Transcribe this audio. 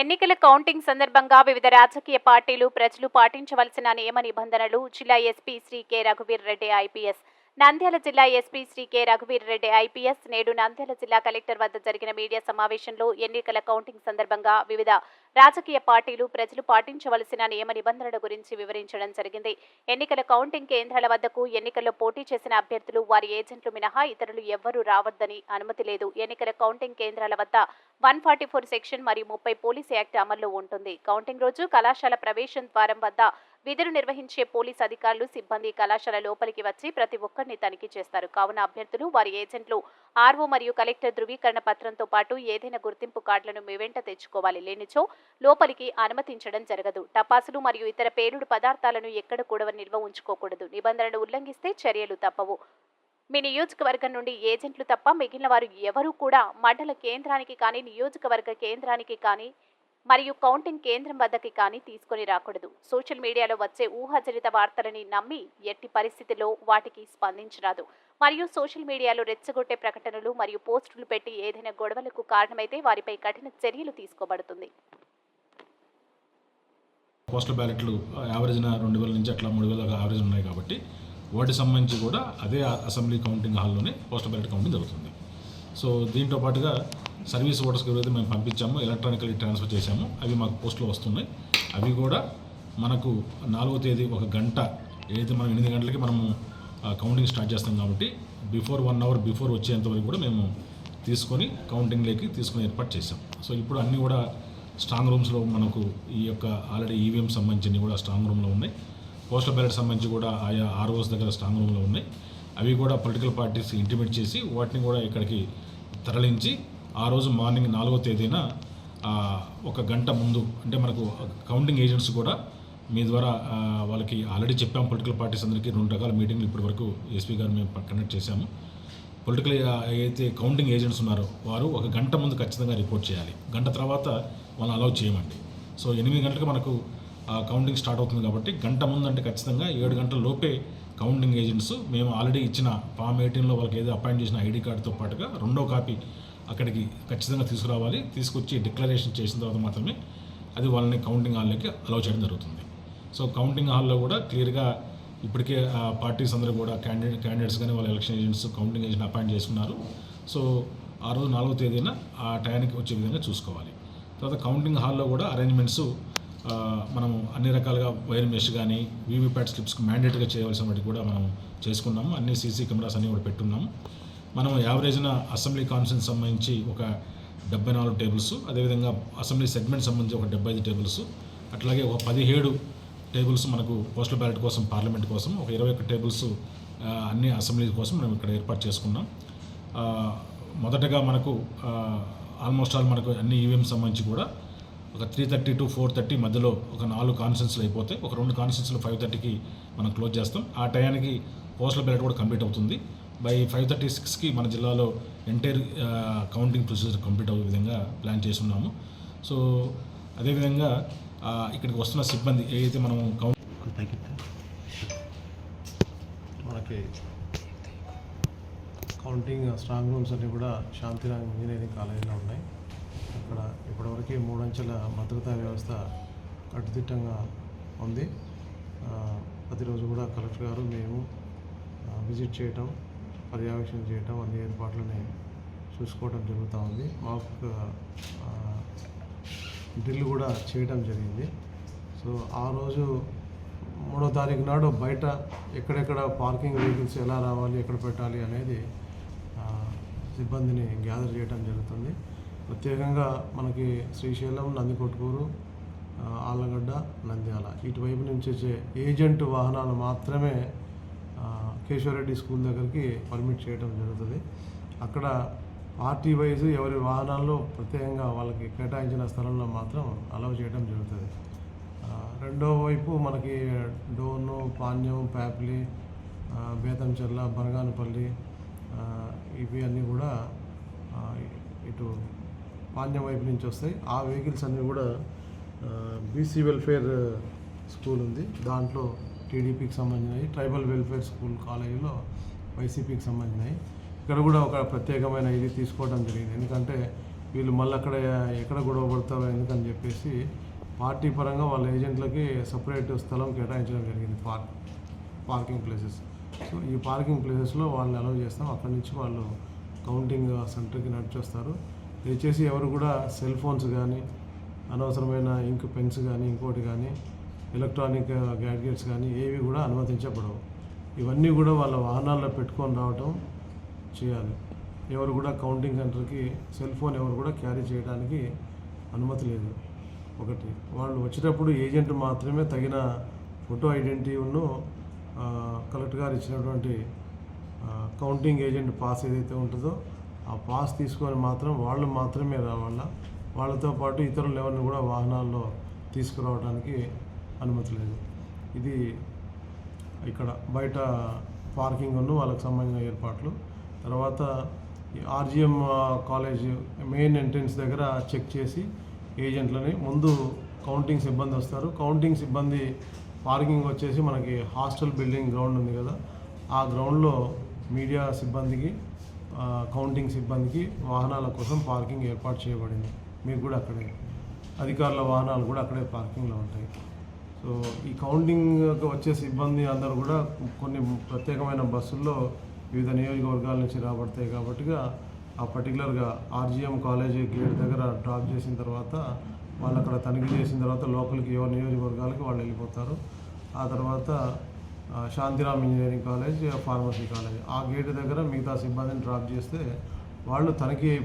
ఎన్నికల కౌంటింగ్ సందర్భంగా వివిధ రాజకీయ పార్టీలు ప్రజలు పాటించవలసిన నియమ నిబంధనలు జిల్లా ఎస్పీ శ్రీ కె రఘువీర్ రెడ్డి ఐపీఎస్. నంద్యాల జిల్లా ఎస్పీ శ్రీ కె రఘువీర్ రెడ్డి ఐపీఎస్ నేడు నంద్యాల జిల్లా కలెక్టర్ వద్ద జరిగిన మీడియా సమావేశంలో ఎన్నికల కౌంటింగ్ సందర్భంగా వివిధ రాజకీయ పార్టీలు ప్రజలు పాటించవలసిన నియమ నిబంధనల గురించి వివరించడం జరిగింది. ఎన్నికల కౌంటింగ్ కేంద్రాల వద్దకు ఎన్నికల్లో పోటీ చేసిన అభ్యర్థులు వారి ఏజెంట్లు మినహా ఇతరులు ఎవ్వరూ రావద్దని అనుమతి లేదు. ఎన్నికల కౌంటింగ్ కేంద్రాల వద్ద వన్ ఫార్టీ ఫోర్ సెక్షన్ మరియు ముప్పై పోలీస్ యాక్ట్ అమల్లో ఉంటుంది. కౌంటింగ్ రోజు కళాశాల ప్రవేశం ద్వారం వద్ద విధులు నిర్వహించే పోలీస్ అధికారులు సిబ్బంది కళాశాల లోపలికి వచ్చి ప్రతి ఒక్కరిని తనిఖీ చేస్తారు. కావున అభ్యర్థులు వారి ఏజెంట్లు ఆర్ఓ మరియు కలెక్టర్ ధృవీకరణ పత్రంతో పాటు ఏదైనా గుర్తింపు కార్డులను మీ వెంట తెచ్చుకోవాలి. లేనిచో లోపలికి అనుమతించడం జరగదు. టపాసులు మరియు ఇతర పేలుడు పదార్థాలను ఎక్కడ కూడా నిల్వ ఉంచుకోకూడదు. నిబంధనలు ఉల్లంఘిస్తే చర్యలు తప్పవు. మీ నియోజకవర్గం నుండి ఏజెంట్లు తప్ప మిగిలిన వారు ఎవరూ కూడా మండల కేంద్రానికి కానీ నియోజకవర్గ కేంద్రానికి కానీ మరియు కౌంటింగ్ కేంద్రం వద్దకి కానీ తీసుకొని రాకూడదు. సోషల్ మీడియాలో వచ్చే ఊహాజనిత వార్తలని నమ్మి ఎట్టి పరిస్థితిలో వాటికి స్పందించరాదు. మరియు సోషల్ మీడియాలో రెచ్చగొట్టే ప్రకటనలు మరియు పోస్టులు పెట్టి ఏదైనా గొడవలకు కారణమైతే వారిపై కఠిన చర్యలు తీసుకోబడుతుంది. పోస్టల్ బ్యాలెట్లు యావరేజ్న రెండు వేల నుంచి అట్లా మూడు వేల దాకా యావరేజ్ ఉన్నాయి కాబట్టి వాటికి సంబంధించి కూడా అదే అసెంబ్లీ కౌంటింగ్ హాల్లోనే పోస్టల్ బ్యాలెట్ కౌంటింగ్ జరుగుతుంది. సో దీంతో పాటుగా సర్వీస్ ఓటర్స్కి ఏవైతే మేము పంపించామో ఎలక్ట్రానికల్లీ ట్రాన్స్ఫర్ చేశామో అవి మాకు పోస్టులో వస్తున్నాయి. అవి కూడా మనకు నాలుగో తేదీ ఒక గంట ఏదైతే మనం ఎనిమిది గంటలకి మనము ఆ, కౌంటింగ్ స్టార్ట్ చేస్తాం కాబట్టి బిఫోర్ వన్ అవర్ బిఫోర్ వచ్చేంత వరకు కూడా మేము తీసుకొని కౌంటింగ్లోకి తీసుకుని ఏర్పాటు చేసాం సో ఇప్పుడు అన్నీ కూడా స్ట్రాంగ్ రూమ్స్లో మనకు ఈ యొక్క ఆల్రెడీ ఈవీఎం సంబంధించినవి కూడా స్ట్రాంగ్ రూమ్లో ఉన్నాయి. పోస్టల్ బ్యాలెట్ సంబంధించి కూడా ఆయా ఆర్ఓస్ దగ్గర స్ట్రాంగ్ రూమ్లో ఉన్నాయి. అవి కూడా పొలిటికల్ పార్టీస్ ఇంటిమేట్ చేసి వాటిని కూడా ఇక్కడికి తరలించి ఆ రోజు మార్నింగ్ నాలుగో తేదీన ఒక గంట ముందు అంటే మనకు కౌంటింగ్ ఏజెంట్స్ కూడా మీ ద్వారా వాళ్ళకి ఆల్రెడీ చెప్పాం పొలిటికల్ పార్టీస్ అందరికీ రెండు రకాల మీటింగ్లు ఇప్పటి వరకు ఎస్పీ గారు మేము కండక్ట్ చేశాము. పొలిటికల్ ఏదైతే కౌంటింగ్ ఏజెంట్స్ ఉన్నారో వారు ఒక గంట ముందు ఖచ్చితంగా రిపోర్ట్ చేయాలి. గంట తర్వాత వాళ్ళని అలౌ చేయమండి. సో ఎనిమిది గంటలకు మనకు ఆ కౌంటింగ్ స్టార్ట్ అవుతుంది కాబట్టి గంట ముందు అంటే ఖచ్చితంగా ఏడు గంటల లోపే కౌంటింగ్ ఏజెంట్స్ మేము ఆల్రెడీ ఇచ్చిన ఫామ్ ఎయిటీన్లో వాళ్ళకి ఏదో అపాయింట్ చేసిన ఐడి కార్డుతో పాటుగా రెండో కాపీ అక్కడికి ఖచ్చితంగా తీసుకురావాలి. తీసుకొచ్చి డిక్లరేషన్ చేసిన తర్వాత మాత్రమే అది వాళ్ళని కౌంటింగ్ హాల్లోకి అలౌ చేయడం జరుగుతుంది. సో కౌంటింగ్ హాల్లో కూడా క్లియర్గా ఇప్పటికే ఆ పార్టీస్ అందరూ కూడా క్యాండిడేట్ క్యాండిడేట్స్ కానీ వాళ్ళ election agents counting agent appoint చేసుకున్నారు. సో ఆ రోజు నాలుగో తేదీన ఆ టయానికి వచ్చే విధంగా చూసుకోవాలి. తర్వాత కౌంటింగ్ హాల్లో కూడా అరేంజ్మెంట్స్ మనం అన్ని రకాలుగా వైర్ మెష్ కానీ వీవీప్యాట్ స్లిప్స్కి మ్యాండేట్గా చేయవలసిన వాటికి కూడా మనం చేసుకున్నాము. అన్ని సీసీ కెమెరాస్ అన్నీ కూడా పెట్టున్నాము. మనం యావరేజ్న అసెంబ్లీ కాన్ఫరెన్స్ సంబంధించి ఒక డెబ్బై నాలుగు టేబుల్స్ అదేవిధంగా అసెంబ్లీ సెగ్మెంట్ సంబంధించి ఒక డెబ్బై ఐదు టేబుల్స్ అట్లాగే ఒక పదిహేడు టేబుల్స్ మనకు పోస్టల్ బ్యాలెట్ కోసం పార్లమెంట్ కోసం ఒక ఇరవై ఒక్క టేబుల్స్ అన్ని అసెంబ్లీ కోసం మనం ఇక్కడ ఏర్పాటు చేసుకున్నాం. మొదటగా మనకు ఆల్మోస్ట్ ఆల్ మనకు అన్ని ఈవీఎం సంబంధించి కూడా ఒక three thirty to four thirty మధ్యలో ఒక నాలుగు కాన్ఫరెన్స్లు అయిపోతే ఒక రెండు కాన్ఫరెన్స్లు ఫైవ్ థర్టీకి మనం క్లోజ్ చేస్తాం. ఆ టయానికి పోస్టల్ బ్యాలెట్ కూడా కంప్లీట్ అవుతుంది. బై ఫైవ్ థర్టీ సిక్స్కి మన జిల్లాలో ఎంటైర్ కౌంటింగ్ ప్రొసీజర్ కంప్లీట్ అయ్యే విధంగా ప్లాన్ చేసి ఉన్నాము సో అదేవిధంగా ఇక్కడికి వస్తున్న సిబ్బంది ఏదైతే మనం కౌంట్ మనకి కౌంటింగ్ స్ట్రాంగ్ రూమ్స్ అన్నీ కూడా శాంతిరామ్ ఇంజనీరింగ్ కాలేజీలో ఉన్నాయి. అక్కడ ఇప్పటివరకు మూడంచెల భద్రతా వ్యవస్థ కట్టుదిట్టంగా ఉంది. ప్రతిరోజు కూడా కలెక్టర్ గారు మేము విజిట్ చేయటం పర్యవేక్షణ చేయటం అన్ని ఏర్పాట్లని చూసుకోవడం జరుగుతూ ఉంది. మాకు డ్రిల్ కూడా చేయటం జరిగింది. సో ఆ రోజు మూడో తారీఖు నాడు బయట ఎక్కడెక్కడ పార్కింగ్ వెహికల్స్ ఎలా రావాలి ఎక్కడ పెట్టాలి అనేది సిబ్బందిని గ్యాదర్ చేయడం జరుగుతుంది. ప్రత్యేకంగా మనకి శ్రీశైలం నందికొట్కూరు ఆళ్ళగడ్డ నంద్యాల ఇటువైపు నుంచి వచ్చే ఏజెంట్ వాహనాలు మాత్రమే కేశవరెడ్డి స్కూల్ దగ్గరికి పర్మిట్ చేయడం జరుగుతుంది. అక్కడ పార్టీ వైజ్ ఎవరి వాహనాల్లో ప్రత్యేకంగా వాళ్ళకి కేటాయించిన స్థలంలో మాత్రం అలౌ చేయడం జరుగుతుంది. రెండవ రెండో వైపు మనకి డోను పాణ్యం ప్యాప్లి బేతంచెర్ల బనగానపల్లి ఇవి అన్నీ కూడా ఇటు పాణ్యం వైపు నుంచి వస్తాయి. ఆ వెహికల్స్ అన్నీ కూడా బీసీ వెల్ఫేర్ స్కూల్ ఉంది. దాంట్లో టీడీపీకి సంబంధించినవి ట్రైబల్ వెల్ఫేర్ స్కూల్ కాలేజీలో వైసీపీకి సంబంధించినవి. ఇక్కడ కూడా ఒక ప్రత్యేకమైన ఇది తీసుకోవడం జరిగింది. ఎందుకంటే వీళ్ళు మళ్ళీ అక్కడ ఎక్కడ గొడవ పడతారో ఎందుకని చెప్పేసి పార్టీ పరంగా వాళ్ళ ఏజెంట్లకి సపరేట్ స్థలం కేటాయించడం జరిగింది పార్క్ పార్కింగ్ ప్లేసెస్. సో ఈ పార్కింగ్ ప్లేసెస్లో వాళ్ళని అలౌ చేస్తాం. అక్కడి నుంచి వాళ్ళు కౌంటింగ్ సెంటర్కి నడిచొస్తారు. దయచేసి ఎవరు కూడా సెల్ ఫోన్స్ కానీ అనవసరమైన ఇంక్ పెన్స్ కానీ ఇంకోటి కానీ ఎలక్ట్రానిక్ గ్యాడ్గెట్స్ కానీ ఏవి కూడా అనుమతించబడవు. ఇవన్నీ కూడా వాళ్ళ వాహనాల్లో పెట్టుకొని రావటం చేయాలి. ఎవరు కూడా కౌంటింగ్ సెంటర్కి సెల్ ఫోన్ ఎవరు కూడా క్యారీ చేయడానికి అనుమతి లేదు. ఒకటి వాళ్ళు వచ్చేటప్పుడు ఏజెంట్ మాత్రమే తగిన ఫోటో ఐడెంటిటీను కలెక్టర్ గారు ఇచ్చినటువంటి కౌంటింగ్ ఏజెంట్ పాస్ ఏదైతే ఉంటుందో ఆ పాస్ తీసుకొని మాత్రం వాళ్ళు మాత్రమే రావాల? వాళ్ళతో పాటు ఇతరులు ఎవరిని కూడా వాహనాల్లో తీసుకురావడానికి అనుమతి లేదు. ఇది ఇక్కడ బయట పార్కింగ్ ఉన్న వాళ్ళకి సంబంధించిన ఏర్పాట్లు. తర్వాత ఈ ఆర్జిఎం కాలేజ్ మెయిన్ ఎంట్రన్స్ దగ్గర చెక్ చేసి ఏజెంట్లని ముందు కౌంటింగ్ సిబ్బంది వస్తారు. కౌంటింగ్ సిబ్బంది పార్కింగ్ వచ్చేసి మనకి హాస్టల్ బిల్డింగ్ గ్రౌండ్ ఉంది కదా. ఆ గ్రౌండ్లో మీడియా సిబ్బందికి కౌంటింగ్ సిబ్బందికి వాహనాల కోసం పార్కింగ్ ఏర్పాటు చేయబడింది. మీకు కూడా అక్కడే అధికారుల వాహనాలు కూడా అక్కడే పార్కింగ్లో ఉంటాయి. సో ఈ కౌంటింగ్ వచ్చే సిబ్బంది అందరూ కూడా కొన్ని ప్రత్యేకమైన బస్సుల్లో వివిధ నియోజకవర్గాల నుంచి రాబడతాయి కాబట్టిగా ఆ పర్టికులర్గా ఆర్జీఎం కాలేజీ గేట్ దగ్గర డ్రాప్ చేసిన తర్వాత వాళ్ళు అక్కడ తనిఖీ చేసిన తర్వాత లోకల్కి ఎవరి నియోజకవర్గాలకి వాళ్ళు వెళ్ళిపోతారు. ఆ తర్వాత Shantiram engineering college pharmacy college. ఆ గేట్ దగ్గర మిగతా సిబ్బందిని డ్రాప్ చేస్తే వాళ్ళు తనిఖీ